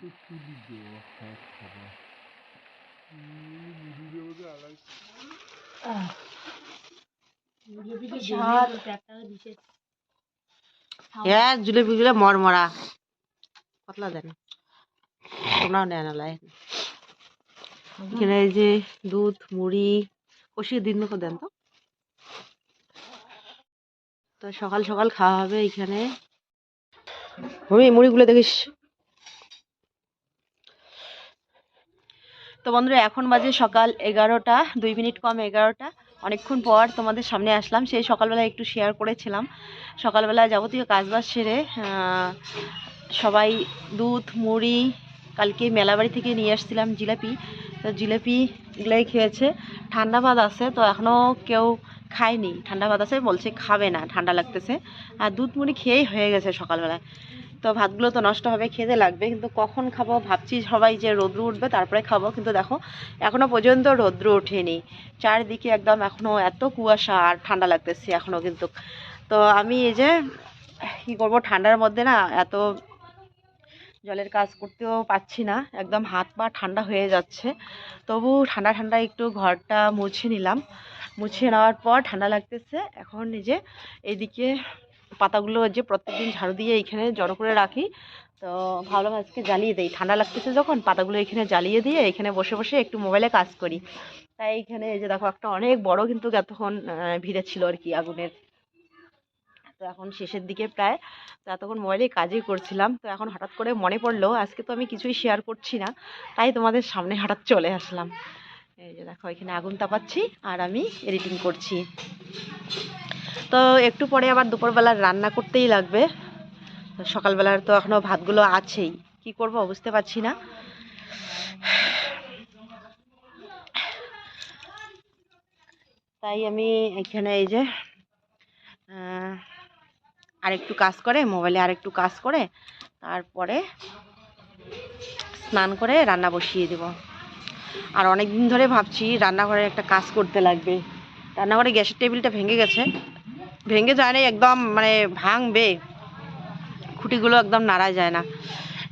তো তুলি দেওয়া হয় খাবার মুড়ি হ্যাঁ জিলেপি গুলো মরমরা পাতলা দেন। তোমরাও নেন লাই এখানে এই যে দুধ মুড়ি কষিয়ে দিন মতো দেন তো। তো সকাল সকাল খাওয়া হবে এখানে। আমি মুড়িগুলো দেখিস। তো বন্ধুরা, এখন বাজে সকাল এগারোটা, দুই মিনিট কম এগারোটা। অনেকক্ষণ পর তোমাদের সামনে আসলাম। সেই সকালবেলা একটু শেয়ার করেছিলাম। সকালবেলা যাবতীয় কাজবাজ সেরে সবাই দুধ, মুড়ি, কালকে মেলাবাড়ি থেকে নিয়ে আসছিলাম জিলাপি। তো জিলাপিগুলাই খেয়েছে। ঠান্ডা ভাত আছে, তো এখনও কেউ খায়নি। ঠান্ডা ভাত আছে, বলছে খাবে না, ঠান্ডা লাগতেছে। আর দুধ, মুড়ি খেয়েই হয়ে গেছে সকালবেলায়। তো ভাতগুলো তো নষ্ট হবে, খেতে লাগবে। কিন্তু কখন খাব ভাবছি সবাই যে রৌদ্র উঠবে তারপরে খাব। কিন্তু দেখো, এখনও পর্যন্ত রৌদ্র ওঠেনি। চারিদিকে একদম এখনও এত কুয়াশা আর ঠান্ডা লাগতেছে এখনও কিন্তু। তো আমি এই যে কি করব, ঠান্ডার মধ্যে না এত জলের কাজ করতেও পাচ্ছি না। একদম হাত পা ঠান্ডা হয়ে যাচ্ছে। তবু ঠান্ডা ঠান্ডা একটু ঘরটা মুছে নিলাম। মুছে নেওয়ার পর ঠান্ডা লাগতেছে। এখন যে, এইদিকে পাতাগুলো যে প্রত্যেকদিন ঝাড়ু দিয়ে এইখানে জড়ো করে রাখি। তো ভাবলাম আজকে জ্বালিয়ে দিই। ঠান্ডা লাগতেছে যখন, পাতাগুলো এখানে জ্বালিয়ে দিয়ে এখানে বসে বসে একটু মোবাইলে কাজ করি। তাই এখানে এই যে দেখো, একটা অনেক বড় কিন্তু এতক্ষণ ভিড়ে ছিল আর কি আগুনের। তো এখন শেষের দিকে প্রায় তো এতক্ষণ মোবাইলে কাজই করছিলাম। তো এখন হঠাৎ করে মনে পড়ল, আজকে তো আমি কিছুই শেয়ার করছি না। তাই তোমাদের সামনে হঠাৎ চলে আসলাম। এই যে দেখো, এখানে আগুন তাপাচ্ছি আর আমি এডিটিং করছি। তো একটু পরে আবার দুপুরবেলা রান্না করতেই লাগবে। সকালবেলার তো এখনও ভাতগুলো আছেই। কি করব বুঝতে পারছি না। তাই আমি এখানে এই যে আরেকটু কাজ করে, মোবাইলে আরেকটু কাজ করে, তারপরে স্নান করে রান্না বসিয়ে দেব। আর অনেক দিন ধরে ভাবছি রান্নাঘরে একটা কাজ করতে লাগবে। রান্নাঘরে গ্যাসের টেবিলটা ভেঙে গেছে। ভেঙে যায় না, একদম মানে ভাঙবে। খুঁটিগুলো একদম নাড়া যায় না।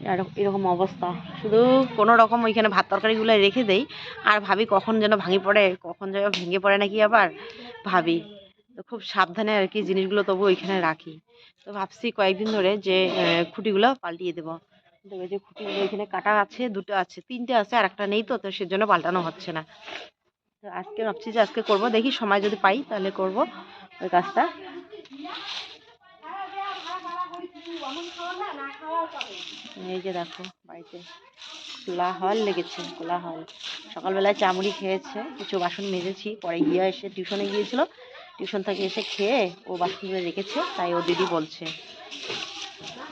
এরক- এরকম অবস্থা। শুধু কোনো রকম ওইখানে ভাত তরকারিগুলো রেখে দেই। আর ভাবি কখন যেন ভাঙি পড়ে, কখন যেন ভেঙে পড়ে নাকি আবার, ভাবি। খুব সাবধানে আর কি জিনিসগুলো তবু ওইখানে রাখি। তো ভাবছি কয়েকদিন ধরে যে খুঁটিগুলো পাল্টিয়ে দেবো। ওই যে খুঁটিগুলো এখানে কাটা আছে, দুটো আছে, তিনটে আছে, আর একটা নেই তো তো সেজন্য পাল্টানো হচ্ছে না। তো আজকে ভাবছি যে আজকে করব। দেখি সময় যদি পাই তাহলে করব ওই কাজটা। এই যে দেখো, বাড়িতে কোলাহল লেগেছে, কোলাহল। সকালবেলায় চামড়ি খেয়েছে, কিছু বাসন মেজেছি, পরে গিয়ে এসে টিউশনে গিয়েছিল। টিউশন থেকে এসে খেয়ে ও বাসনগুলো রেখেছে, তাই ও দিদি বলছে,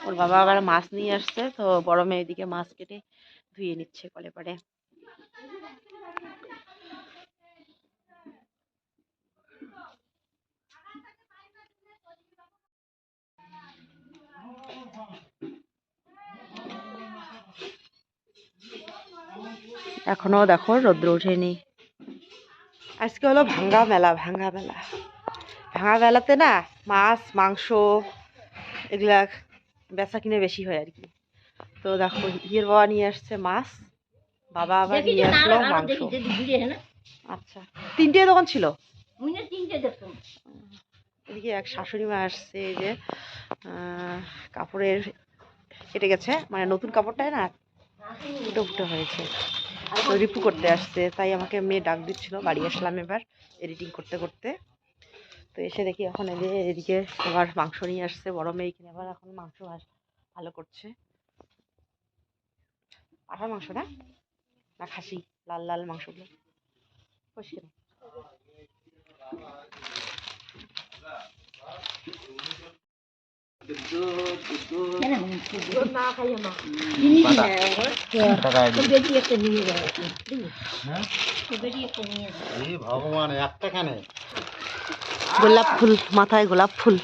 ওর বাবা আবার মাছ নিয়ে আসছে, তো বড় মেয়ে এদিকে মাছ কেটে ধুয়ে নিচ্ছে কলে পারে। এখনও দেখো রৌদ্র ওঠেনি। আজকে হলো ভাঙ্গা মেলা ভাঙ্গা মেলা। ভাঙা মেলাতে না মাছ মাংস এগুলা বেচা কিনে বেশি হয় আর কি তো দেখো হিয়ের বাবা নিয়ে আসছে মাছ বাবা আবার নিয়ে আসলো মাংস। আচ্ছা। তিনটে দোকান ছিল? এদিকে এক শাশুড়ি মা আসছে, এই যে কাপড়ের কেটে গেছে। মানে নতুন কাপড়টায় না ফুটো ফুটো হয়েছে। তো রিপু করতে আসছে, তাই আমাকে মেয়ে ডাক দিচ্ছিল। বাড়ি আসলাম এবার এডিটিং করতে করতে। তো এসে দেখি এখন এই যে এদিকে আবার মাংস নিয়ে আসছে। বড় মেয়ে কিনে, আবার এখন মাংস ভালো করছে। পাঠার মাংস না? না, খাসি, লাল লাল মাংসগুলো। পরিষ্কার ভগবান একটা কানে গোলাপ ফুল, মাথায় গোলাপ ফুল।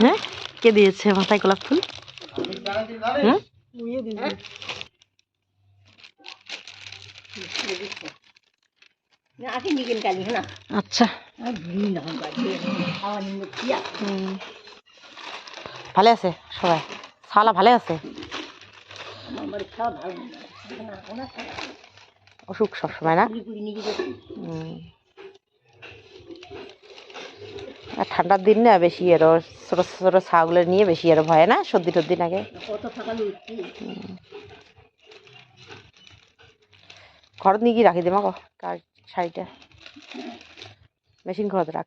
হ্যাঁ? কে দিয়েছে? মাথায় গোলাপ ফুল? হুম আচ্ছা। হুম। ভালে আছে সবাই? সালা ভালে আছে? অসুখ সবসময় না? হুম। আর ঠান্ডার দিন না বেশি আরও ছোটো ছোটো ছাগুলো নিয়ে বেশি আরও ভয় না সর্দি টর্দি হুম। ঘরত নিয়ে গিয়ে রাখি দে কার শাড়িটা। মেশিন খরচ রাখ।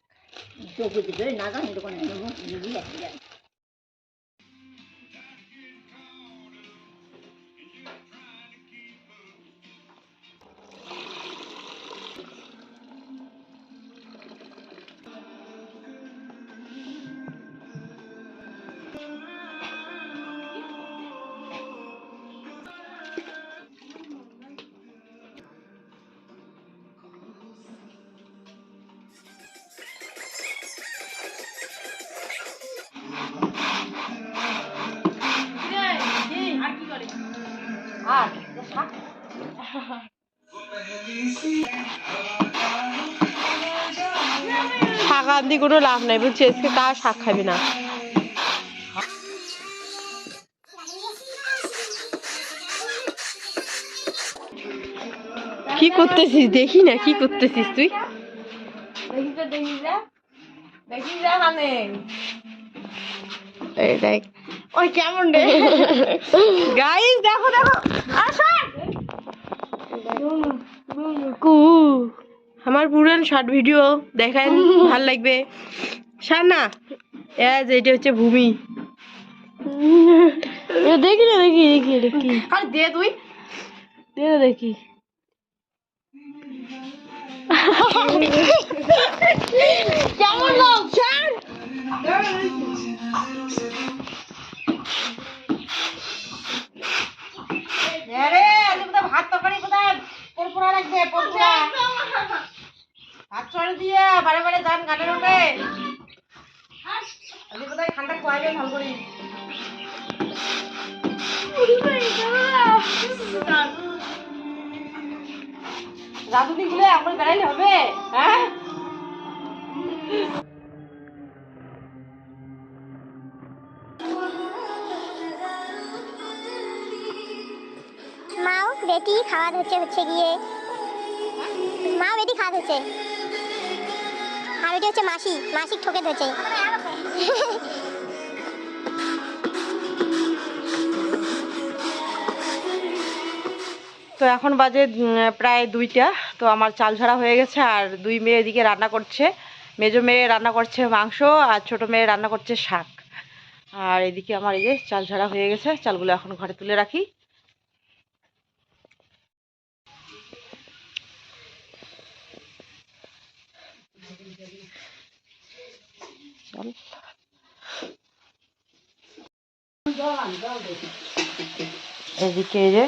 আর শাক আনতে কোনো লাভ নাই বুঝছি আজকে কার শাক খাবি না? কি করতেছিস? দেখি না কি করতেছিস তুই? দেখ। ওই কেমন রে? গাইস দেখো দেখো। কু। আমার পুরান শর্ট ভিডিও দেখেন ভালো লাগবে। না এজ এটা হচ্ছে ভূমি। দেখি না দেখি দেখি দেখি। আর দে তুই। দে না দেখি। কেমন লোক স্যার ভাত তরকারি কোথায়? পরপুরা লাগবে পরপুরা ভাত চড়ে দিয়ে বারে বারে যান গানের ওঠে আজকে কোথায় ঠান্ডা খোয়াইবে ভালো করে। রাধুনি গুলো এখন বেড়াইলে হবে হ্যাঁ? বেটি খাওয়া হচ্ছে হচ্ছে গিয়ে মা বেটি খাওয়া হচ্ছে। আর বেটি হচ্ছে মাসি মাসিক ঠকে ধরছে। তো এখন বাজে প্রায় দুইটা। তো আমার চাল ঝাড়া হয়ে গেছে আর দুই মেয়ে এদিকে রান্না করছে। মেজো মেয়ে রান্না করছে মাংস আর ছোট মেয়ে রান্না করছে শাক। আর এদিকে আমার এই যে চাল ঝাড়া হয়ে গেছে, চালগুলো এখন ঘরে তুলে রাখি। চল এদিকে যে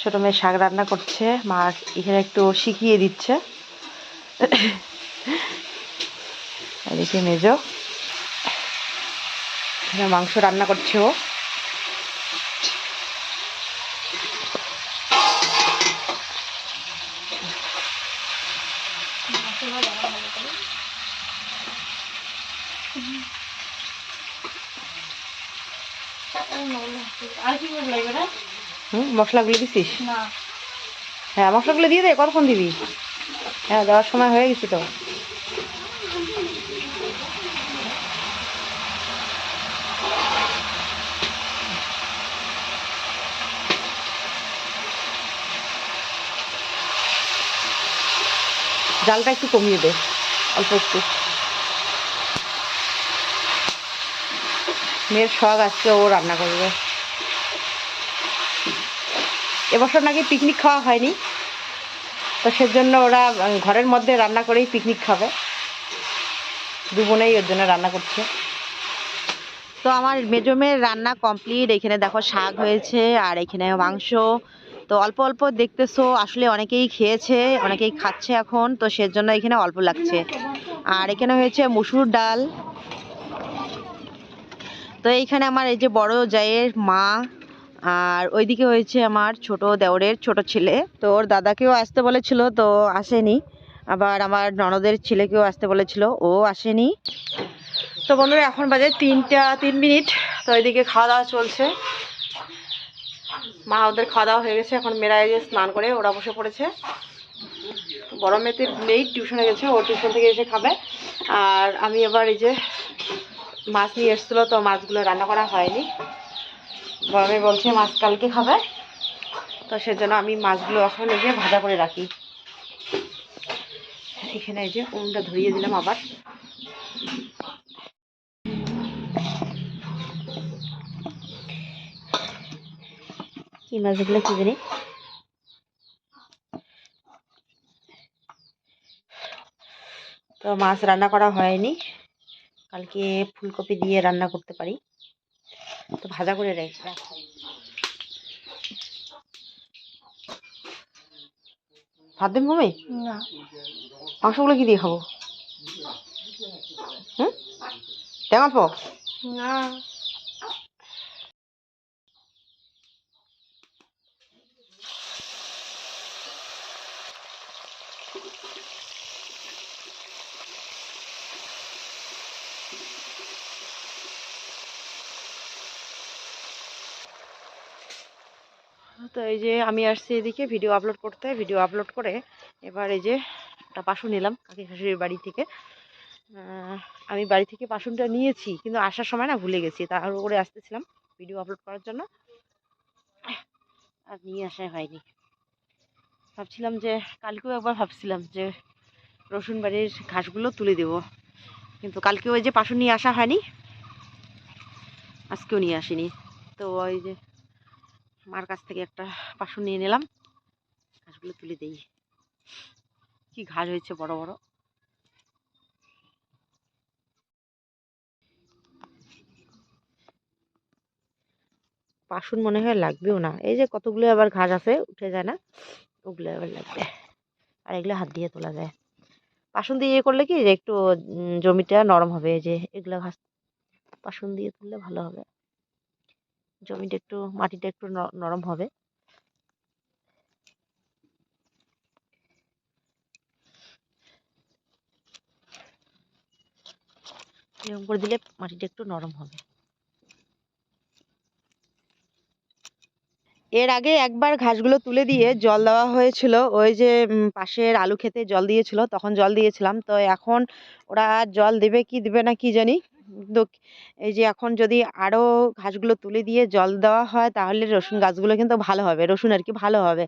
ছোট মেয়ে শাক রান্না করছে, মা এখানে একটু শিখিয়ে দিচ্ছে। এদিকে মেজো মাংস রান্না করছে ও। হুম মশলাগুলো দিছিস? হ্যাঁ মশলাগুলো দিয়ে দে কতক্ষণ দিবি? হ্যাঁ দেওয়ার সময় হয়ে গেছে তো। জালটা একটু কমিয়ে দে অল্প একটু। মেয়ের শখ আজকে ও রান্না করবে। এবছর নাকি পিকনিক খাওয়া হয়নি। তো সেজন্য ওরা ঘরের মধ্যে রান্না করেই পিকনিক খাবে। দু বোনেই ওর জন্য রান্না করছে। তো আমার মেজো মেয়ের রান্না কমপ্লিট এখানে দেখো শাক হয়েছে আর এখানে মাংস। তো অল্প অল্প দেখতেছো, আসলে অনেকেই খেয়েছে, অনেকেই খাচ্ছে এখন। তো সেজন্য এখানে অল্প লাগছে। আর এখানে হয়েছে মুসুর ডাল। তো এইখানে আমার এই যে বড় জায়ের মা আর ওইদিকে হয়েছে আমার ছোট দেওরের ছোট ছেলে। তো ওর দাদাকেও আসতে বলেছিল, তো আসেনি। আবার আমার ননদের ছেলেকেও আসতে বলেছিল, ও আসেনি। তো বন্ধুরা, এখন বাজে তিনটা তিন মিনিট। তো ওইদিকে খাওয়া দাওয়া চলছে। মা, ওদের খাওয়া দাওয়া হয়ে গেছে। এখন মেয়েরা যে স্নান করে, ওরা বসে পড়েছে। বড় মেয়েতে নেই, টিউশনে গেছে, ও টিউশন থেকে এসে খাবে। আর আমি এবার এই যে মাছ নিয়ে এসেছিল, তো মাছগুলো রান্না করা হয়নি। মেয়ে বলছে মাছ কালকে খাবে। তো সেজন্য আমি মাছগুলো এখন এই যে ভাজা করে রাখি। এখানে এই যে উনুনটা ধরিয়ে দিলাম আবার। কি মাছগুলো কি জানি? তো মাছ রান্না করা হয়নি। কালকে ফুলকপি দিয়ে রান্না করতে পারি। তো ভাজা করে রেখে রাখো ভাত দেব মমি না। মাংসগুলো কি দিয়ে খাব? হুম? টেঙাত না। তো এই যে আমি আসছি এদিকে ভিডিও আপলোড করতে ভিডিও আপলোড করে এবার এই যে একটা বাসন নিলাম কাকি শাশুড়ির বাড়ি থেকে। আমি বাড়ি থেকে বাসনটা নিয়েছি, কিন্তু আসার সময় না ভুলে গেছি, তার করে আসতেছিলাম ভিডিও আপলোড করার জন্য। আর নিয়ে আসা হয়নি। ভাবছিলাম যে, কালকেও একবার ভাবছিলাম যে রসুন বাড়ির ঘাসগুলো তুলে দেব, কিন্তু কালকেও ওই যে বাসন নিয়ে আসা হয়নি, আজকেও নিয়ে আসিনি। তো ওই যে মার কাছ থেকে একটা বাসন নিয়ে নিলাম। ঘাসগুলো তুলে দেই। কি ঘাস হয়েছে বড় বড়। বাসন মনে হয় লাগবেও না। এই যে কতগুলো আবার ঘাস আছে, উঠে যায় না, ওগুলো আবার লাগবে। আর এগুলো হাত দিয়ে তোলা যায়। বাসন দিয়ে ইয়ে করলে কি যে একটু জমিটা নরম হবে যে এগুলো ঘাস বাসন দিয়ে তুললে ভালো হবে। জমিটা একটু, মাটিটা একটু নরম হবে। এরকম করে দিলে মাটিটা একটু নরম হবে। এর আগে একবার ঘাসগুলো তুলে দিয়ে জল দেওয়া হয়েছিল। ওই যে পাশের আলু খেতে জল দিয়েছিল, তখন জল দিয়েছিলাম। তো এখন ওরা জল দেবে কি দেবে না কি জানি। এই যে এখন যদি আরও ঘাসগুলো তুলে দিয়ে জল দেওয়া হয়, তাহলে রসুন গাছগুলো কিন্তু ভালো হবে, রসুন আর কি ভালো হবে।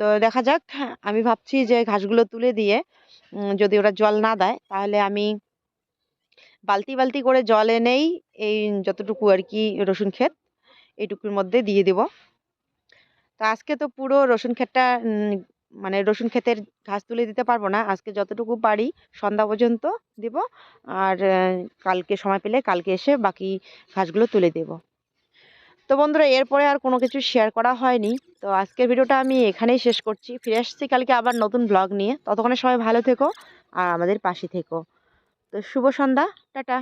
তো দেখা যাক, আমি ভাবছি যে ঘাসগুলো তুলে দিয়ে যদি ওরা জল না দেয়, তাহলে আমি বালতি বালতি করে জল এনেই এই যতটুকু আর কি রসুন ক্ষেত এইটুকুর মধ্যে দিয়ে দেব। তো আজকে তো পুরো রসুন ক্ষেতটা মানে রসুন ক্ষেতের ঘাস তুলে দিতে পারব না। আজকে যতটুকু পারি সন্ধ্যা পর্যন্ত দেব। আর কালকে সময় পেলে কালকে এসে বাকি ঘাসগুলো তুলে দেব। তো বন্ধুরা, এরপরে আর কোনো কিছু শেয়ার করা হয়নি। তো আজকের ভিডিওটা আমি এখানেই শেষ করছি। ফিরে আসছি কালকে আবার নতুন ব্লগ নিয়ে। ততক্ষণে সবাই ভালো থেকো আর আমাদের পাশে থেকো। তো শুভ সন্ধ্যা, টাটা।